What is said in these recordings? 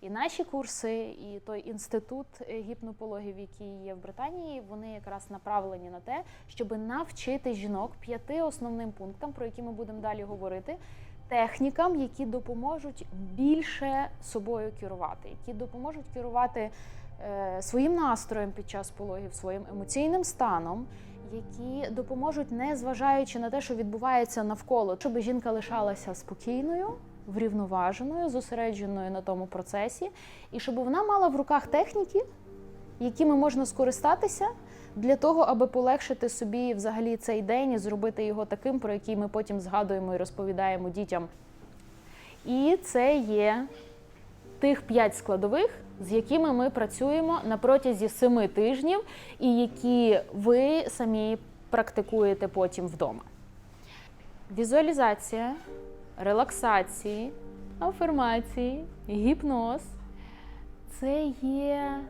І наші курси, і той інститут гіпнопологів, який є в Британії, вони якраз направлені на те, щоб навчити жінок п'яти основним пунктам, про які ми будемо далі говорити. Технікам, які допоможуть більше собою керувати, які допоможуть керувати е, своїм настроєм під час пологів, своїм емоційним станом, які допоможуть, не зважаючи на те, що відбувається навколо, щоб жінка лишалася спокійною, врівноваженою, зосередженою на тому процесі, і щоб вона мала в руках техніки, якими можна скористатися для того, аби полегшити собі взагалі цей день і зробити його таким, про який ми потім згадуємо і розповідаємо дітям. І це є тих п'ять складових, з якими ми працюємо на протязі семи тижнів, і які ви самі практикуєте потім вдома. Візуалізація, релаксації, афірмації, гіпноз це є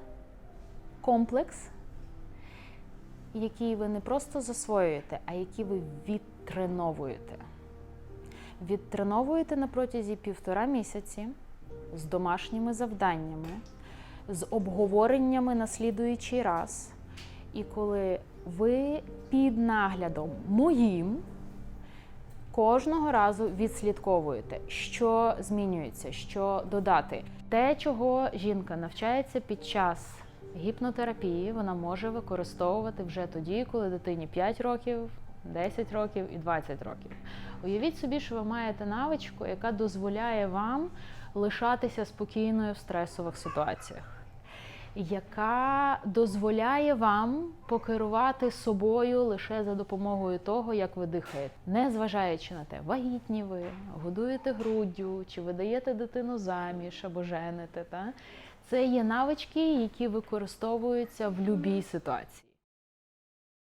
комплекс, який ви не просто засвоюєте, а який ви відтреновуєте. Відтреновуєте на протязі півтора місяці з домашніми завданнями, з обговореннями на слідуючий раз. І коли ви під наглядом моїм кожного разу відслідковуєте, що змінюється, що додати. Те, чого жінка навчається під час гіпнотерапії, вона може використовувати вже тоді, коли дитині 5 років, 10 років і 20 років. Уявіть собі, що ви маєте навичку, яка дозволяє вам лишатися спокійною в стресових ситуаціях яка дозволяє вам покерувати собою лише за допомогою того, як ви дихаєте, не зважаючи на те, вагітні ви, годуєте груддю, чи ви даєте дитину заміж або жените. Та? Це є навички, які використовуються в будь-якій ситуації.